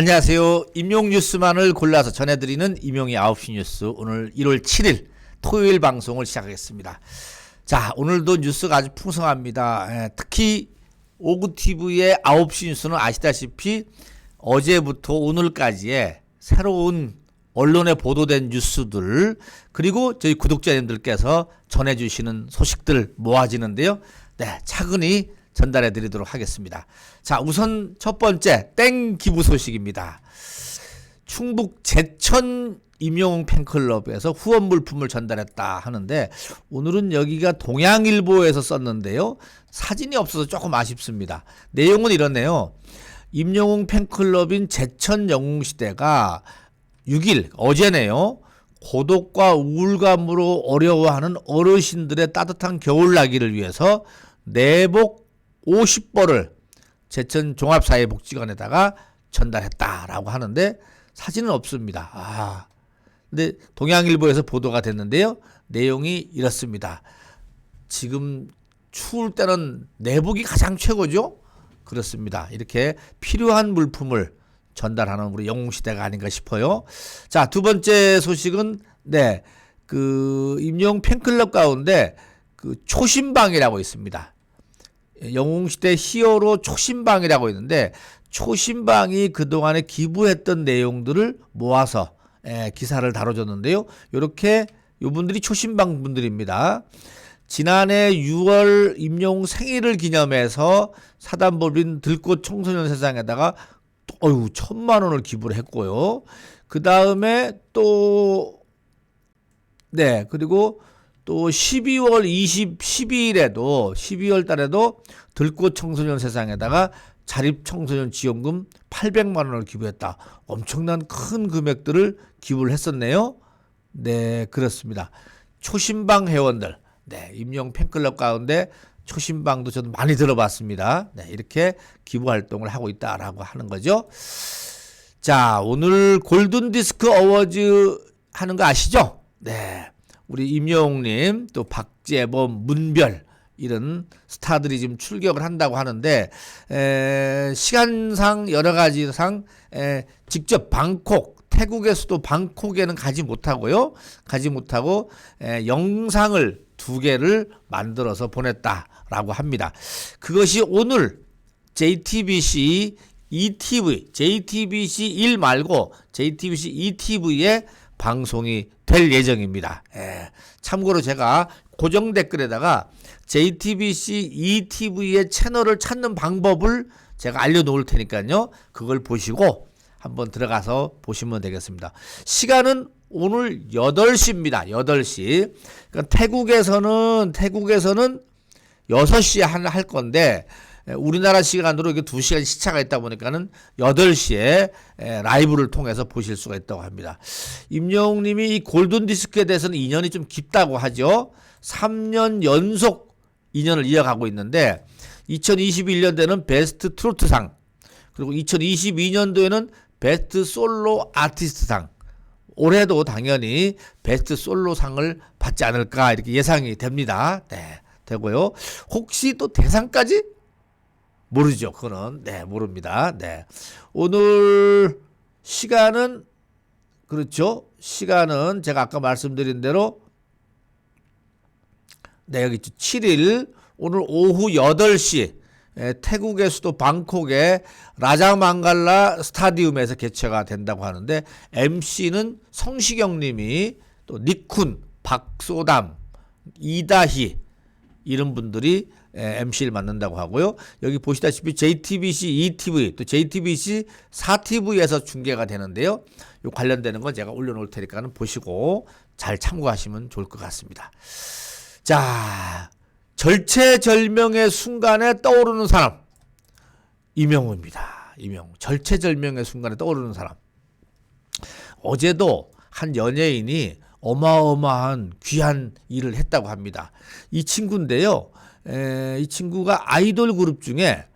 안녕하세요. 임용 뉴스만을 골라서 전해드리는 임용의 9시 뉴스 오늘 1월 7일 토요일 방송을 시작하겠습니다. 자 오늘도 뉴스가 아주 풍성합니다. 예, 특히 오구TV의 9시 뉴스는 아시다시피 어제부터 오늘까지의 새로운 언론에 보도된 뉴스들 그리고 저희 구독자님들께서 전해주시는 소식들 모아지는데요. 네, 차근히 전달해 드리도록 하겠습니다. 자, 우선 첫 번째 땡 기부 소식입니다. 충북 제천 임용 팬클럽에서 후원 물품을 전달했다 하는데 오늘은 여기가 동양일보에서 썼는데요. 사진이 없어서 조금 아쉽습니다. 내용은 이렇네요. 임영웅 팬클럽인 제천 영웅시대가 6일 어제네요. 고독과 우울감으로 어려워하는 어르신들의 따뜻한 겨울나기를 위해서 내복 50벌을 제천 종합사회복지관에다가 전달했다라고 하는데 사진은 없습니다. 아. 근데 동양일보에서 보도가 됐는데요. 내용이 이렇습니다. 지금 추울 때는 내복이 가장 최고죠? 그렇습니다. 이렇게 필요한 물품을 전달하는 우리 영웅시대가 아닌가 싶어요. 자, 두 번째 소식은, 네, 그, 임용 팬클럽 가운데 그 초심방이라고 있습니다. 영웅시대 히어로 초심방이라고 있는데, 초심방이 그동안에 기부했던 내용들을 모아서 예, 기사를 다뤄줬는데요. 이렇게 요분들이 초심방 분들입니다. 지난해 6월 임영웅 생일을 기념해서 사단법인 들꽃 청소년 세상에다가 또, 어유 천만 원을 기부를 했고요. 그 다음에 또, 네, 그리고 또 12월 20, 12일에도, 12월 달에도 들꽃 청소년 세상에다가 자립 청소년 지원금 800만 원을 기부했다. 엄청난 큰 금액들을 기부를 했었네요. 네, 그렇습니다. 초심방 회원들, 네, 임용 팬클럽 가운데 초심방도 저도 많이 들어봤습니다. 네, 이렇게 기부 활동을 하고 있다라고 하는 거죠. 자, 오늘 골든 디스크 어워즈 하는 거 아시죠? 네. 우리 임영웅님, 또 박재범, 문별, 이런 스타들이 지금 출격을 한다고 하는데, 에, 시간상 여러 가지상, 에, 직접 방콕, 태국의 수도 방콕에는 가지 못하고요. 가지 못하고, 에, 영상을 두 개를 만들어서 보냈다라고 합니다. 그것이 오늘 JTBC ETV, JTBC 1 말고 JTBC ETV에 방송이 될 예정입니다. 예, 참고로 제가 고정 댓글에다가 JTBC ETV의 채널을 찾는 방법을 제가 알려놓을 테니까요. 그걸 보시고 한번 들어가서 보시면 되겠습니다. 시간은 오늘 8시입니다. 8시. 그러니까 태국에서는, 태국에서는 6시에 할, 할 건데, 우리나라 시간으로 이게 2시간 시차가 있다 보니까는 8시에 라이브를 통해서 보실 수가 있다고 합니다. 임영웅 님이 이 골든 디스크에 대해서는 인연이 좀 깊다고 하죠. 3년 연속 인연을 이어가고 있는데 2021년도에는 베스트 트로트상 그리고 2022년도에는 베스트 솔로 아티스트상 올해도 당연히 베스트 솔로상을 받지 않을까 이렇게 예상이 됩니다. 네, 되고요. 혹시 또 대상까지 모르죠. 그거는 네 모릅니다. 네 오늘 시간은 그렇죠. 시간은 제가 아까 말씀드린 대로 네 여기 있죠. 7일 오늘 오후 8시 에, 태국의 수도 방콕의 라자망갈라 스타디움에서 개최가 된다고 하는데 MC는 성시경 님이 또 니쿤, 박소담, 이다희 이런 분들이 MC를 맡는다고 하고요. 여기 보시다시피 JTBC ETV 또 JTBC 4TV에서 중계가 되는데요. 요 관련되는 건 제가 올려놓을 테니까는 보시고 잘 참고하시면 좋을 것 같습니다. 자, 절체절명의 순간에 떠오르는 사람 이명우입니다. 이명우. 절체절명의 순간에 떠오르는 사람. 어제도 한 연예인이 어마어마한 귀한 일을 했다고 합니다. 이 친구인데요. 에, 이 친구가 아이돌 그룹 중에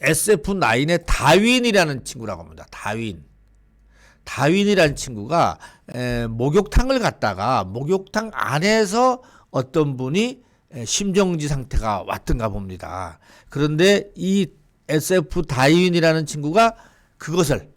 SF9의 다윈이라는 친구라고 합니다. 다윈. 다윈이라는 친구가 에, 목욕탕을 갔다가 목욕탕 안에서 어떤 분이 에, 심정지 상태가 왔던가 봅니다. 그런데 이 SF 다이윈이라는 친구가 그것을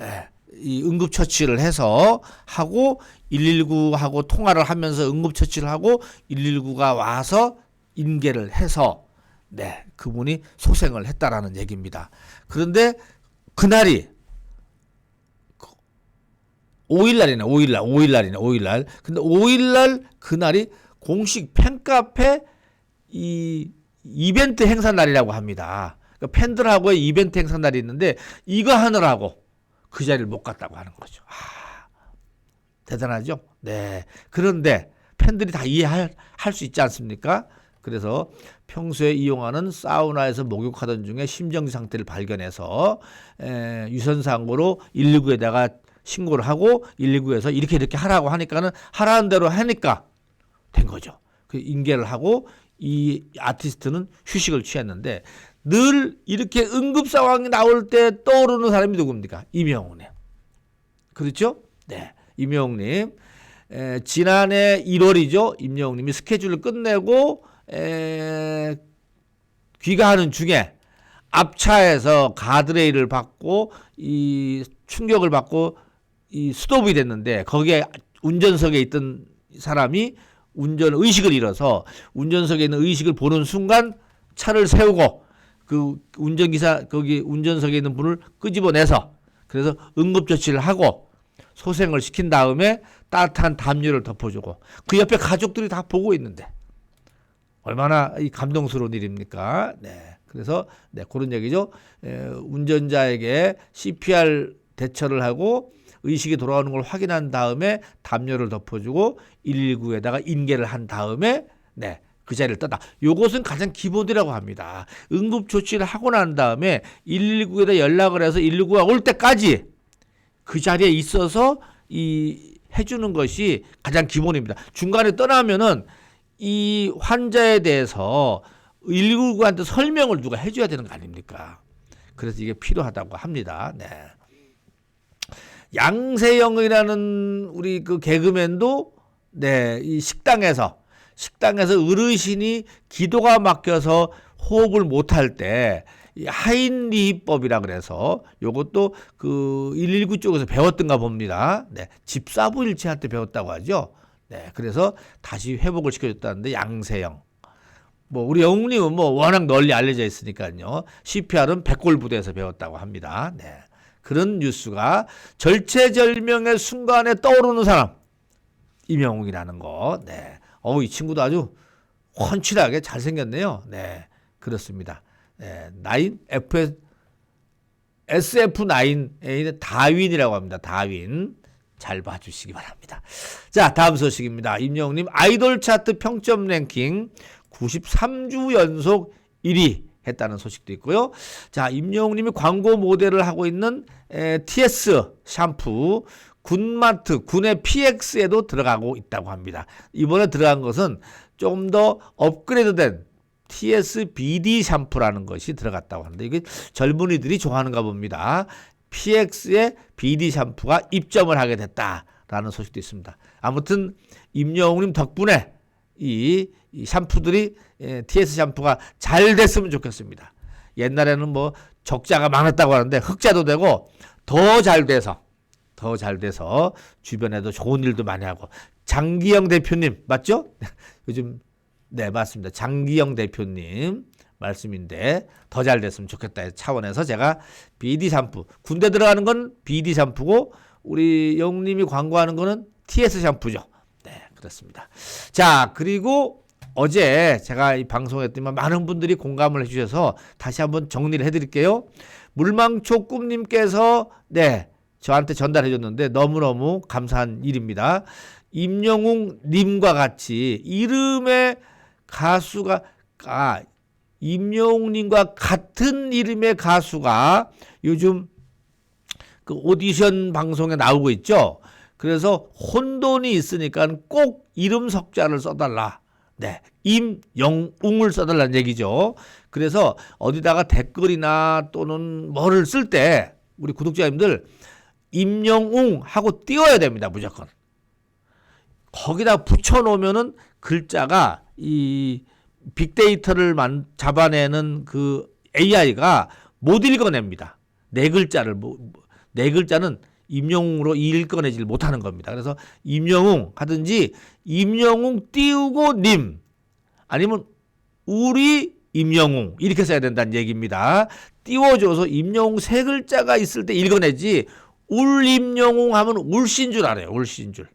예, 이 응급처치를 해서 하고 119하고 통화를 하면서 응급처치를 하고 119가 와서 인계를 해서 네 그분이 소생을 했다라는 얘기입니다. 그런데 그날이 5일날이네 5일날 5일날이네 5일날 근데 5일날 그날이 공식 팬카페 이 이벤트 행사 날이라고 합니다. 그러니까 팬들하고의 이벤트 행사 날이 있는데 이거 하느라고 그 자리를 못 갔다고 하는 거죠. 아, 대단하죠? 네. 그런데 팬들이 다 이해할 할수 있지 않습니까? 그래서 평소에 이용하는 사우나에서 목욕하던 중에 심정지 상태를 발견해서 에, 유선상으로 119에다가 신고를 하고 119에서 이렇게 이렇게 하라고 하니까는 하라는 대로 하니까 된 거죠. 그 인계를 하고 이 아티스트는 휴식을 취했는데 늘 이렇게 응급 상황이 나올 때 떠오르는 사람이 누굽니까? 이명웅님. 그렇죠? 네. 이명웅님. 에, 지난해 1월이죠. 임영웅님이 스케줄을 끝내고 에, 귀가하는 중에 앞차에서 가드레일을 받고 이 충격을 받고 이 스톱이 됐는데 거기에 운전석에 있던 사람이 운전 의식을 잃어서 운전석에 있는 의식을 보는 순간 차를 세우고 그 운전기사 거기 운전석에 있는 분을 끄집어내서 그래서 응급조치를 하고 소생을 시킨 다음에 따뜻한 담요를 덮어주고 그 옆에 가족들이 다 보고 있는데 얼마나 이 감동스러운 일입니까? 네. 그래서 네, 그런 얘기죠. 에, 운전자에게 CPR 대처를 하고 의식이 돌아오는 걸 확인한 다음에 담요를 덮어주고 119에다가 인계를 한 다음에 네. 그 자리를 떠다. 요것은 가장 기본이라고 합니다. 응급 조치를 하고 난 다음에 119에다 연락을 해서 119가 올 때까지 그 자리에 있어서 이 해주는 것이 가장 기본입니다. 중간에 떠나면은 이 환자에 대해서 119한테 설명을 누가 해줘야 되는 거 아닙니까? 그래서 이게 필요하다고 합니다. 네. 양세형이라는 우리 그 개그맨도 네, 이 식당에서 식당에서 어르신이 기도가 막혀서 호흡을 못할 때 하인리법이라 그래서 요것도 그 119 쪽에서 배웠던가 봅니다. 네, 집사부일체한테 배웠다고 하죠. 네, 그래서 다시 회복을 시켜줬다는데 양세형. 뭐 우리 영웅님은 뭐 워낙 널리 알려져 있으니까요. CPR은 백골 부대에서 배웠다고 합니다. 네. 그런 뉴스가 절체절명의 순간에 떠오르는 사람 이명웅이라는 거. 네. 어우 이 친구도 아주 훤칠하게 잘생겼네요. 네. 그렇습니다. 네. 나인 FS SF9의 다윈이라고 합니다. 다윈. 잘 봐주시기 바랍니다. 자, 다음 소식입니다. 임영웅님 아이돌 차트 평점 랭킹 93주 연속 1위 했다는 소식도 있고요. 자, 임영웅님이 광고 모델을 하고 있는 에, TS 샴푸 군마트 군의 PX에도 들어가고 있다고 합니다. 이번에 들어간 것은 좀더 업그레이드된 TS BD 샴푸라는 것이 들어갔다고 하는데 이게 젊은이들이 좋아하는가 봅니다. PX의 BD 샴푸가 입점을 하게 됐다라는 소식도 있습니다. 아무튼 임영웅님 덕분에 이, 이 샴푸들이 예, TS 샴푸가 잘 됐으면 좋겠습니다. 옛날에는 뭐 적자가 많았다고 하는데 흑자도 되고 더 잘 돼서 더 잘 돼서 주변에도 좋은 일도 많이 하고 장기영 대표님 맞죠? 요즘 네 맞습니다. 장기영 대표님 말씀인데 더 잘 됐으면 좋겠다 차원에서 제가 BD 샴푸 군대 들어가는 건 BD 샴푸고 우리 영님이 광고하는 거는 TS 샴푸죠. 네 그렇습니다. 자 그리고 어제 제가 이 방송했더니만 많은 분들이 공감을 해주셔서 다시 한번 정리를 해드릴게요. 물망초 꿈님께서 네 저한테 전달해 줬는데 너무너무 감사한 일입니다. 임영웅 님과 같이 이름의 가수가 아 임영웅 님과 같은 이름의 가수가 요즘 그 오디션 방송에 나오고 있죠. 그래서 혼돈이 있으니까 꼭 이름 석자를 써달라. 네. 임영웅을 써달라는 얘기죠. 그래서 어디다가 댓글이나 또는 뭐를 쓸 때 우리 구독자님들 임영웅 하고 띄워야 됩니다. 무조건. 거기다 붙여놓으면은 글자가 이 빅데이터를 만, 잡아내는 그 AI가 못 읽어냅니다. 네 글자를 네 글자는 임영웅으로 읽어내질 못하는 겁니다. 그래서 임영웅 하든지 임영웅 띄우고 님 아니면 우리 임영웅 이렇게 써야 된다는 얘기입니다. 띄워줘서 임영웅 세 글자가 있을 때 읽어내지 울 임영웅 하면 울신 줄 알아요. 울신 줄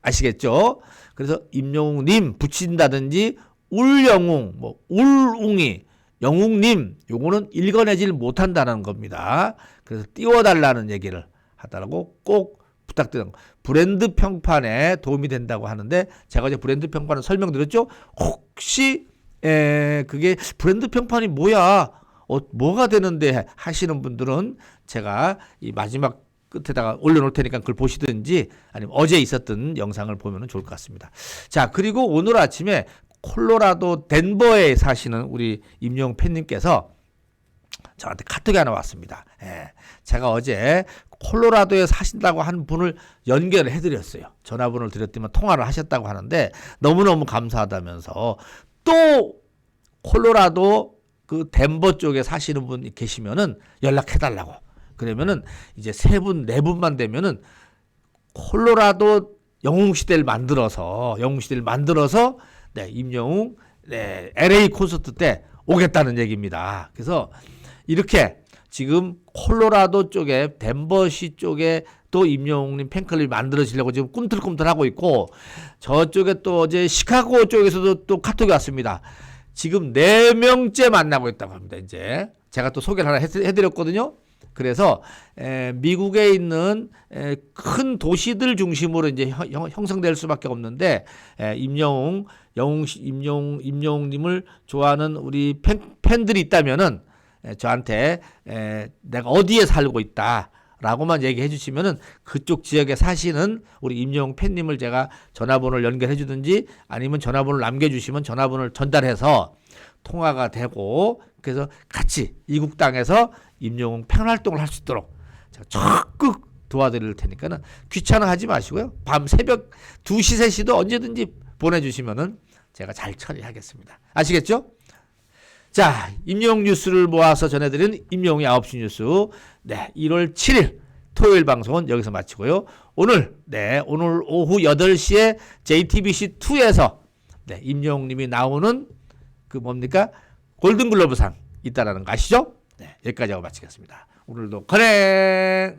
아시겠죠? 그래서 임영웅님 붙인다든지 울영웅 뭐 울웅이 영웅님 요거는 읽어내질 못한다는 겁니다. 그래서 띄워달라는 얘기를 하다라고 꼭 부탁드립니다. 브랜드 평판에 도움이 된다고 하는데 제가 어제 브랜드 평판을 설명드렸죠. 혹시 에 그게 브랜드 평판이 뭐야? 어, 뭐가 되는데 하시는 분들은 제가 이 마지막 끝에다가 올려놓을 테니까 그걸 보시든지 아니면 어제 있었던 영상을 보면 좋을 것 같습니다. 자 그리고 오늘 아침에 콜로라도 덴버에 사시는 우리 임용 팬님께서 저한테 카톡이 하나 왔습니다. 예, 제가 어제 콜로라도에 사신다고 한 분을 연결을 해드렸어요. 전화번호를 드렸더니 통화를 하셨다고 하는데 너무너무 감사하다면서 또 콜로라도 그 덴버 쪽에 사시는 분 계시면은 연락해달라고. 그러면은 이제 세 분, 네 분만 되면은 콜로라도 영웅 시대를 만들어서 영웅 시대를 만들어서 네, 임영웅 네, LA 콘서트 때 오겠다는 얘기입니다. 그래서 이렇게 지금 콜로라도 쪽에 덴버시 쪽에 또 임영웅님 팬클럽이 만들어지려고 지금 꿈틀꿈틀하고 있고 저쪽에 또 어제 시카고 쪽에서도 또 카톡이 왔습니다. 지금 네 명째 만나고 있다고 합니다. 이제 제가 또 소개를 하나 해- 해드렸거든요. 그래서 에, 미국에 있는 에, 큰 도시들 중심으로 이제 형- 형- 형성될 수밖에 없는데 에, 임영웅, 영웅, 씨- 임영웅, 임영웅님을 좋아하는 우리 팬, 팬들이 있다면은 에, 저한테 에, 내가 어디에 살고 있다. 라고만 얘기해 주시면은 그쪽 지역에 사시는 우리 임영웅 팬님을 제가 전화번호를 연결해 주든지 아니면 전화번호를 남겨 주시면 전화번호를 전달해서 통화가 되고 그래서 같이 이국 땅에서 임영웅 팬 활동을 할 수 있도록 제가 적극 도와드릴 테니까는 귀찮아하지 마시고요. 밤 새벽 2시 3시도 언제든지 보내주시면은 제가 잘 처리하겠습니다. 아시겠죠? 자, 임영웅 뉴스를 모아서 전해드린 임영웅의 9시 뉴스. 네, 1월 7일 토요일 방송은 여기서 마치고요. 오늘, 네, 오늘 오후 8시에 JTBC2에서 네, 임영웅 님이 나오는 그 뭡니까? 골든글러브상 있다라는 거 아시죠? 네, 여기까지 하고 마치겠습니다. 오늘도 건행!